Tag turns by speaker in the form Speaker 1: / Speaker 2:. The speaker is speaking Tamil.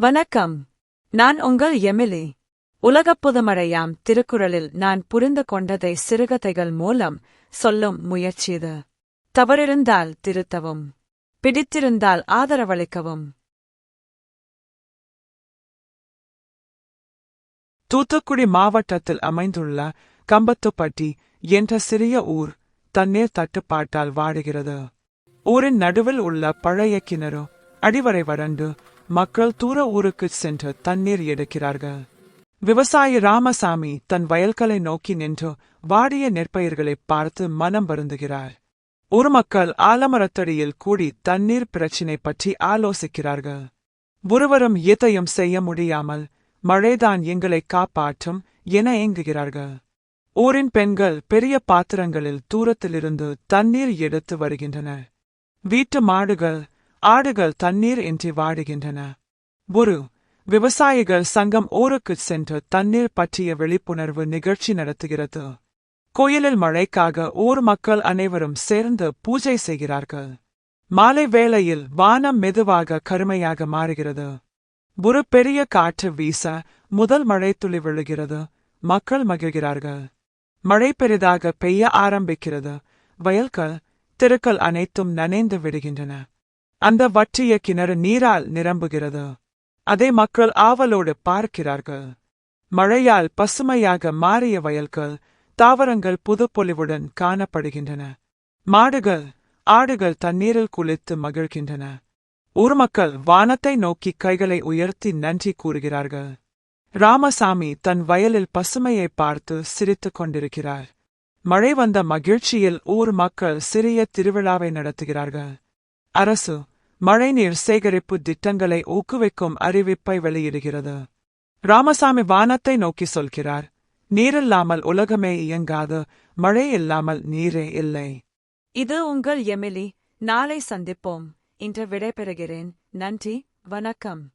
Speaker 1: வணக்கம். நான் உங்கள் எமிலி. உலகப் புதுமழையாம் திருக்குறளில் நான் புரிந்து கொண்டதை சிறுகதைகள் மூலம் சொல்லும் முயற்சிது தவறிருந்தால் திருத்தவும். பிடித்திருந்தால் ஆதரவளிக்கவும்.
Speaker 2: தூத்துக்குடி மாவட்டத்தில் அமைந்துள்ள கம்பத்துப்பட்டி என்ற சிறிய ஊர் தண்ணீர் தட்டுப்பாட்டால் வாடுகிறது. ஊரின் நடுவில் உள்ள பழைய கிணறு அடிவரை வறண்டு மக்கள் தூர ஊருக்குச் சென்று தண்ணீர் எடுக்கிறார்கள். விவசாயி ராமசாமி தன் வயல்களை நோக்கி நின்று வாடிய நெற்பயிர்களை பார்த்து மனம் வருந்துகிறார். ஒரு மக்கள் ஆலமரத்தடியில் கூடி தண்ணீர் பிரச்சினை பற்றி ஆலோசிக்கிறார்கள். ஒருவரும் எதையும் செய்ய முடியாமல் மழைதான் எங்களை காப்பாற்றும் என ஏங்குகிறார்கள். ஊரின் பெண்கள் பெரிய பாத்திரங்களில் தூரத்திலிருந்து தண்ணீர் எடுத்து வருகின்றனர். வீட்டு மாடுகள் ஆடுகள் தண்ணீர் இன்றி வாடுகின்றன. ஒரு விவசாயிகள் சங்கம் ஊருக்குச் சென்று தண்ணீர் பற்றிய விழிப்புணர்வு நிகழ்ச்சி நடத்துகிறது. கோயிலில் மழைக்காக ஊர் மக்கள் அனைவரும் சேர்ந்து பூஜை செய்கிறார்கள். மாலை வேளையில் வானம் மெதுவாக கருமையாக மாறுகிறது. ஒரு பெரிய காற்று வீச முதல் மழை துளி விழுகிறது. மக்கள் மகிழ்கிறார்கள். மழை பெரிதாக பெய்ய ஆரம்பிக்கிறது. வயல்கள் தெருக்கள் அனைத்தும் நனைந்து விடுகின்றன. அந்த வற்றிய கிணறு நீரால் நிரம்புகிறது. அதை மக்கள் ஆவலோடு பார்க்கிறார்கள். மழையால் பசுமையாக மாறிய வயல்கள் தாவரங்கள் புதுப்பொலிவுடன் காணப்படுகின்றன. மாடுகள் ஆடுகள் தண்ணீரில் குளித்து மகிழ்கின்றன. ஊர் மக்கள் வானத்தை நோக்கி கைகளை உயர்த்தி நன்றி கூறுகிறார்கள். ராமசாமி தன் வயலில் பசுமையை பார்த்து சிரித்துக் கொண்டிருக்கிறார். மழை வந்த மகிழ்ச்சியில் ஊர் மக்கள் சிறிய திருவிழாவை நடத்துகிறார்கள். அரசு மழைநீர் சேகரிப்பு திட்டங்களை ஊக்குவிக்கும் அறிவிப்பை வெளியிடுகிறது. ராமசாமி வானத்தை நோக்கி சொல்கிறார் நீரில்லாமல் உலகமே இயங்காது மழை இல்லாமல் நீரே இல்லை.
Speaker 1: இது உங்கள் எமிலி. நாளை சந்திப்போம். இன்று விடைபெறுகிறேன். நன்றி. வணக்கம்.